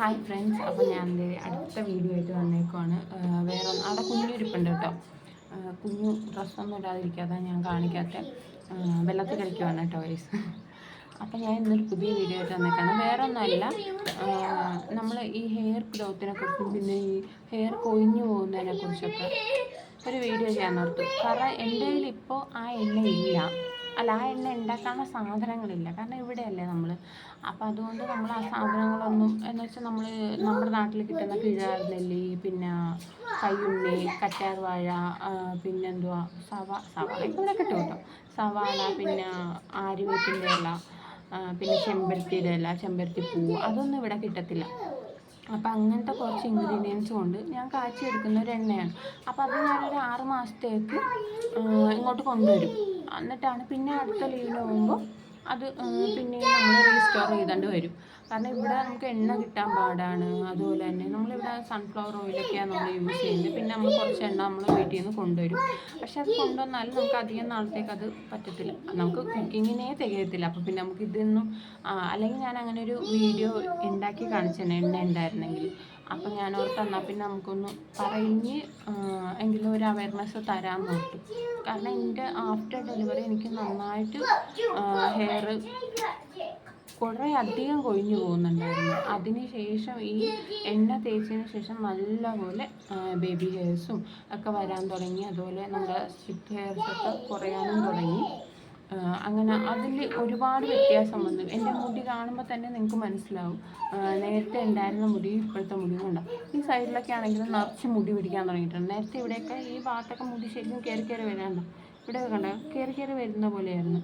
Hi friends അപ്പോൾ ഞാൻ അടുത്ത വീഡിയോ ആയിട്ട് വന്നേക്കുവാണ്. വേറെ അവിടെ കുഞ്ഞിരിപ്പുണ്ട് കേട്ടോ. കുഞ്ഞു ഡ്രസ്സൊന്നും ഇടാതിരിക്കാതെ ഞാൻ കാണിക്കാത്ത വെള്ളത്തിൽ കളിക്കുവാണ് കേട്ടോ വയസ്സ് അപ്പോൾ ഞാൻ ഇന്നൊരു പുതിയ വീഡിയോ ആയിട്ട് വന്നേക്കാണ്. വേറെ ഒന്നുമല്ല നമ്മൾ ഈ ഹെയർ ഗ്രോത്തിനെ കുറിച്ചും പിന്നെ ഈ ഹെയർ കൊഴിഞ്ഞു പോകുന്നതിനെ കുറിച്ചൊക്കെ ഒരു വീഡിയോ ചെയ്യാൻ ഓർത്തു. കാരണം എന്റെ കയ്യിൽ ഇപ്പോൾ ആ എണ്ണ ഇല്ല അല്ല ആ എണ്ണ ഉണ്ടാക്കാനുള്ള സാധനങ്ങളില്ല. കാരണം ഇവിടെയല്ലേ നമ്മൾ അപ്പം അതുകൊണ്ട് നമ്മൾ ആ സാധനങ്ങളൊന്നും എന്ന് വെച്ചാൽ നമ്മൾ നമ്മുടെ നാട്ടിൽ കിട്ടുന്ന കിഴാർനെല്ലി പിന്നെ കയ്യുണ്ണി കറ്റാർവാഴ പിന്നെന്തുവാ സവ സവാള ഇവിടെ കിട്ടും കേട്ടോ. സവാള പിന്നെ ആര്യവേപ്പിന്റെ ഇല പിന്നെ ചെമ്പരത്തിയുടെ ഇല ചെമ്പരത്തി അതൊന്നും ഇവിടെ കിട്ടത്തില്ല. അപ്പം അങ്ങനത്തെ കുറച്ച് ഇൻഗ്രീഡിയൻസ് കൊണ്ട് ഞാൻ കാച്ചിയെടുക്കുന്ന ഒരു എണ്ണയാണ്. അപ്പോൾ അത് ഞാനൊരു ആറ് മാസത്തേക്ക് ഇങ്ങോട്ട് കൊണ്ടുവരും. എന്നിട്ടാണ് പിന്നെ അടുത്ത ലീവിന് പോകുമ്പോൾ അത് പിന്നെ നമ്മൾ റീസ്റ്റോർ ചെയ്തുകൊണ്ട് വരും. കാരണം ഇവിടെ നമുക്ക് എണ്ണ കിട്ടാൻ പാടാണ്. അതുപോലെ തന്നെ നമ്മളിവിടെ സൺഫ്ലവർ ഓയിലൊക്കെയാണ് നമ്മൾ യൂസ് ചെയ്യുന്നത്. പിന്നെ നമ്മൾ കുറച്ച് എണ്ണ നമ്മൾ വീട്ടിൽ നിന്ന് കൊണ്ടുവരും. പക്ഷെ അത് കൊണ്ടുവന്നാലും നമുക്ക് അധികം നാളത്തേക്ക് അത് പറ്റത്തില്ല. നമുക്ക് കുക്കിങ്ങിനേ തികയത്തില്ല. അപ്പോൾ പിന്നെ നമുക്ക് ഇതൊന്നും അല്ലെങ്കിൽ ഞാൻ അങ്ങനെ ഒരു വീഡിയോ ഉണ്ടാക്കി കാണിച്ചേനെ എണ്ണ ഉണ്ടായിരുന്നെങ്കിൽ. അപ്പം ഞാൻ ഓർത്ത് എന്നാൽ പിന്നെ നമുക്കൊന്ന് പറഞ്ഞ് എങ്കിലും ഒരു അവയർനെസ് തരാൻ നോക്കി കാരണം എന്റെ ആഫ്റ്റർ ഡെലിവറി എനിക്ക് നന്നായിട്ട് ഹെയർ കുറേ അധികം കൊഴിഞ്ഞു പോകുന്നുണ്ടായിരുന്നു. അതിന് ശേഷം ഈ എണ്ണ തേച്ചതിന് ശേഷം നല്ലപോലെ ബേബി ഹെയർസും ഒക്കെ വരാൻ തുടങ്ങി. അതുപോലെ നമ്മുടെ സ്റ്റിക്ക് ഹെയർസൊക്കെ കുറയാനും തുടങ്ങി. അങ്ങനെ അതിൽ ഒരുപാട് വ്യത്യാസം വന്നു. എന്റെ മുടി കാണുമ്പോൾ തന്നെ നിങ്ങൾക്ക് മനസ്സിലാവും. നേരത്തെ ഉണ്ടായിരുന്ന മുടി ഇപ്പോഴത്തെ മുടി കണ്ട ഈ സൈഡിലൊക്കെ ആണെങ്കിലും നിറച്ച് മുടി പിടിക്കാൻ തുടങ്ങിയിട്ടുണ്ട്. നേരത്തെ ഇവിടെയൊക്കെ ഈ ഭാഗത്തൊക്കെ മുടി ശരിക്കും കയറി കയറി വരാനുണ്ടോ ഇവിടെ കണ്ട? കയറി കയറി വരുന്ന പോലെയായിരുന്നു.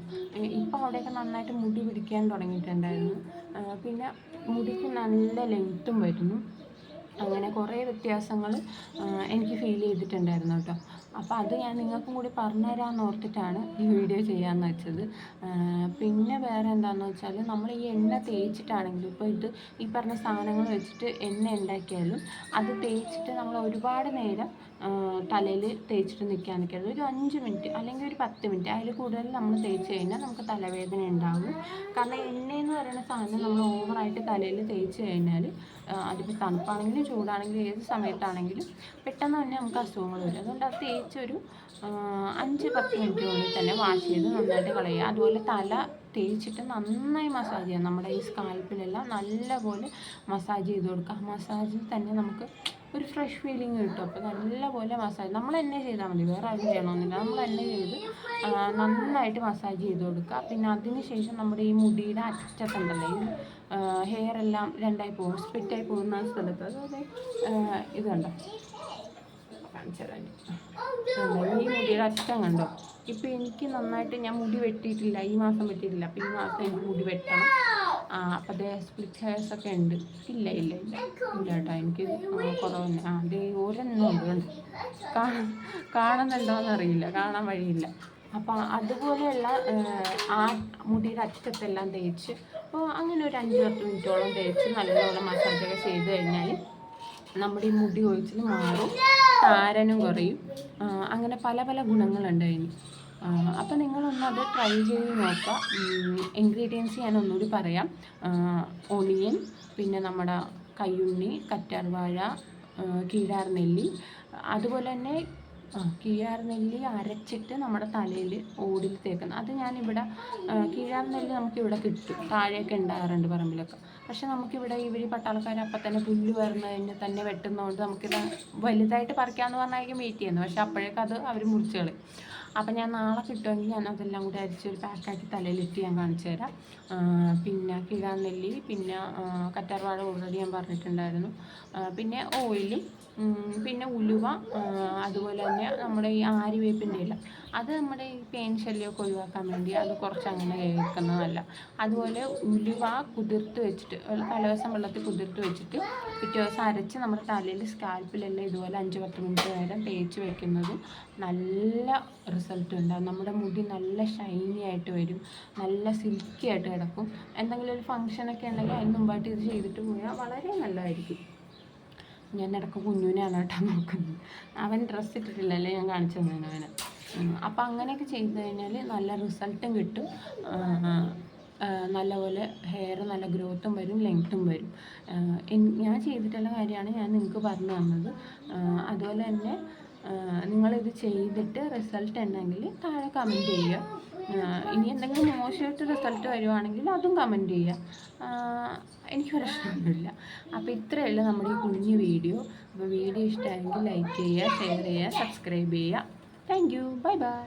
ഇപ്പോൾ അവിടെയൊക്കെ നന്നായിട്ട് മുടി പിടിക്കാൻ തുടങ്ങിയിട്ടുണ്ടായിരുന്നു. പിന്നെ മുടിക്ക് നല്ല ലെങ്ത്തും വരുന്നു. അങ്ങനെ കുറേ വ്യത്യാസങ്ങൾ എനിക്ക് ഫീൽ ചെയ്തിട്ടുണ്ടായിരുന്നു കേട്ടോ. അപ്പോൾ അത് ഞാൻ നിങ്ങൾക്കും കൂടി പറഞ്ഞു തരാമെന്ന് ഓർത്തിട്ടാണ് ഈ വീഡിയോ ചെയ്യാമെന്ന് വെച്ചത്. പിന്നെ വേറെ എന്താണെന്ന് വെച്ചാൽ നമ്മൾ ഈ എണ്ണ തേച്ചിട്ടാണെങ്കിലും ഇപ്പോൾ ഇത് ഈ പറഞ്ഞ സാധനങ്ങൾ വെച്ചിട്ട് എണ്ണ ഉണ്ടാക്കിയാലും അത് തേച്ചിട്ട് നമ്മൾ ഒരുപാട് നേരം തലയിൽ തേച്ചിട്ട് നിൽക്കാൻ നിൽക്കരുത് ഒരു അഞ്ച് മിനിറ്റ് അല്ലെങ്കിൽ ഒരു പത്ത് മിനിറ്റ് അതിൽ കൂടുതൽ നമ്മൾ തേച്ച് കഴിഞ്ഞാൽ നമുക്ക് തലവേദന ഉണ്ടാകും. കാരണം എണ്ണയെന്ന് പറയുന്ന സാധനം നമ്മൾ ഓവറായിട്ട് തലയിൽ തേച്ച് കഴിഞ്ഞാൽ അതിപ്പോൾ തണുപ്പാണെങ്കിലും ചൂടാണെങ്കിലും ഏത് സമയത്താണെങ്കിലും പെട്ടെന്ന് തന്നെ നമുക്ക് അസുഖങ്ങൾ വരും. അതുകൊണ്ട് അത് തേച്ചൊരു അഞ്ച് പത്ത് മിനിറ്റിനുള്ളിൽ തന്നെ വാഷ് ചെയ്ത് നന്നായിട്ട് കളയുക. അതുപോലെ തല തേച്ചിട്ട് നന്നായി മസാജ് ചെയ്യാം നമ്മുടെ ഈ സ്കാൽപ്പിലെല്ലാം നല്ലപോലെ മസാജ് ചെയ്ത് കൊടുക്കുക. മസാജിൽ തന്നെ നമുക്ക് ഒരു ഫ്രഷ് ഫീലിംഗ് കിട്ടും. അപ്പോൾ നല്ലപോലെ മസാജ് നമ്മൾ തന്നെ ചെയ്താൽ മതി. വേറെ ആരും ചെയ്യണമെന്നില്ല നമ്മൾ തന്നെ ചെയ്ത് നന്നായിട്ട് മസാജ് ചെയ്ത് കൊടുക്കുക. പിന്നെ അതിന് ശേഷം നമ്മുടെ ഈ മുടിയുടെ അറ്റത്തുണ്ടല്ലേ ഹെയർ എല്ലാം രണ്ടായി പോകും സ്പ്ലിറ്റായി പോകുന്ന സ്ഥലത്ത്. അതായത് ഇതുണ്ടോ? ഈ മുടിയുടെ അറ്റം കണ്ടോ? ഇപ്പം എനിക്ക് നന്നായിട്ട് ഞാൻ മുടി വെട്ടിയിട്ടില്ല. ഈ മാസം വെട്ടിയിട്ടില്ല. അപ്പം ഈ മാസം എനിക്ക് മുടി വെട്ടണം. ആ അപ്പം അതേ സ്പ്ലിറ്റ് ഹെയർസ് ഒക്കെ ഉണ്ട്. ഇല്ല ഇല്ല ഇല്ല. ഇല്ല കേട്ടോ എനിക്ക് കുറവില്ല ആ അതേ ഓരോന്നും ഉണ്ട് കാണുന്നുണ്ടോ അറിയില്ല കാണാൻ വഴിയില്ല. അപ്പം അതുപോലെയുള്ള ആ മുടിയുടെ അറ്റത്തെല്ലാം തേച്ച് അപ്പോൾ അങ്ങനെ ഒരു അഞ്ച് പത്ത് മിനിറ്റോളം തേച്ച് നല്ലപോലെ മസാജൊക്കെ ചെയ്ത് കഴിഞ്ഞാൽ നമ്മുടെ ഈ മുടി ഒഴിച്ചിൽ മാറും താരനും കുറയും. അങ്ങനെ പല പല ഗുണങ്ങളുണ്ട് അതിന്. അപ്പോൾ നിങ്ങളൊന്ന് അത് ട്രൈ ചെയ്ത് നോക്കുക. ഇൻഗ്രീഡിയൻസ് ഞാൻ ഒന്നുകൂടി പറയാം. ഒണിയൻ പിന്നെ നമ്മുടെ കയ്യുണ്ണി കറ്റാർവാഴ കീഴാർ നെല്ലി അതുപോലെ തന്നെ കീഴാർ നെല്ലി അരച്ചിട്ട് നമ്മുടെ തലയിൽ ഓടിൽ തേക്കുന്നത് അത് ഞാനിവിടെ കീഴാർ നെല്ലി നമുക്കിവിടെ കിട്ടും. താഴെയൊക്കെ ഉണ്ടാകാറുണ്ട് പറമ്പിലൊക്കെ. പക്ഷെ നമുക്കിവിടെ ഇവർ പട്ടാളക്കാർ അപ്പം തന്നെ പുല്ല് വരുന്നതിന് തന്നെ വെട്ടുന്നതുകൊണ്ട് നമുക്കിത് വലുതായിട്ട് പറിക്കാമെന്ന് പറഞ്ഞായിരിക്കും വെയിറ്റ് ചെയ്യുന്നത്. പക്ഷെ അപ്പോഴേക്കും അത് അവർ മുറിച്ച് കളയും. അപ്പം ഞാൻ നാളെ കിട്ടുമെങ്കിൽ ഞാൻ അതെല്ലാം കൂടി അരിച്ചൊരു പാക്കാക്കി തലയിലിട്ട് ഞാൻ കാണിച്ചു തരാം. പിന്നെ കിഴാനെല്ലി പിന്നെ കറ്റാർവാഴ ഓൾറെഡി ഞാൻ പറഞ്ഞിട്ടുണ്ടായിരുന്നു. പിന്നെ ഓയിലും പിന്നെ ഉലുവ അതുപോലെ തന്നെ നമ്മുടെ ഈ ആര്യവേപ്പിന്റെ ഇല. അത് നമ്മുടെ ഈ പേൻ ശല്യമൊക്കെ ഒഴിവാക്കാൻ വേണ്ടി അത് കുറച്ച് അങ്ങനെ കേൾക്കുന്നതല്ല അതുപോലെ ഉലുവ കുതിർത്ത് വെച്ചിട്ട് തലേദിവസം വെള്ളത്തിൽ കുതിർത്ത് വെച്ചിട്ട് പിറ്റേ ദിവസം അരച്ച് നമ്മുടെ തലയിൽ സ്കാൽപ്പിലെല്ലാം ഇതുപോലെ അഞ്ച് പത്ത് മിനിറ്റ് നേരം തേച്ച് വെക്കുന്നത് നല്ല റിസൾട്ട് ഉണ്ടാകും നമ്മുടെ മുടി നല്ല ഷൈനി ആയിട്ട് വരും. നല്ല സിൽക്കി ആയിട്ട് കിടക്കും. എന്തെങ്കിലും ഒരു ഫംഗ്ഷനൊക്കെ ഉണ്ടെങ്കിൽ അതിന് മുമ്പായിട്ട് ഇത് ചെയ്തിട്ട് പോയാൽ വളരെ നല്ലതായിരിക്കും. ഞാൻ ഇടയ്ക്ക് കുഞ്ഞുവിനെയാണ് കേട്ടോ നോക്കുന്നത്. അവൻ ഡ്രസ്സ് ഇട്ടിട്ടില്ലല്ലേ ഞാൻ കാണിച്ചു തന്നെ അവന്. അപ്പം അങ്ങനെയൊക്കെ ചെയ്ത് കഴിഞ്ഞാൽ നല്ല റിസൾട്ടും കിട്ടും. നല്ലപോലെ ഹെയർ നല്ല ഗ്രോത്തും വരും ലെങ്ത്തും വരും. ഞാൻ ചെയ്തിട്ടുള്ള കാര്യമാണ് ഞാൻ നിങ്ങൾക്ക് പറഞ്ഞു തന്നത്. അതുപോലെ തന്നെ നിങ്ങളിത് ചെയ്തിട്ട് റിസൾട്ട് ഉണ്ടെങ്കിൽ താഴെ കമന്റ് ചെയ്യുക. ഇനി എന്തെങ്കിലും മോശമായിട്ട് റിസൾട്ട് വരുവാണെങ്കിൽ അതും കമന്റ് ചെയ്യുക. എനിക്ക് പ്രശ്നമൊന്നുമില്ല അപ്പോൾ ഇത്രയല്ല നമ്മുടെ ഈ കുഞ്ഞു വീഡിയോ. അപ്പോൾ വീഡിയോ ഇഷ്ടമായെങ്കിൽ ലൈക്ക് ചെയ്യുക ഷെയർ ചെയ്യുക സബ്സ്ക്രൈബ് ചെയ്യുക. Thank you bye bye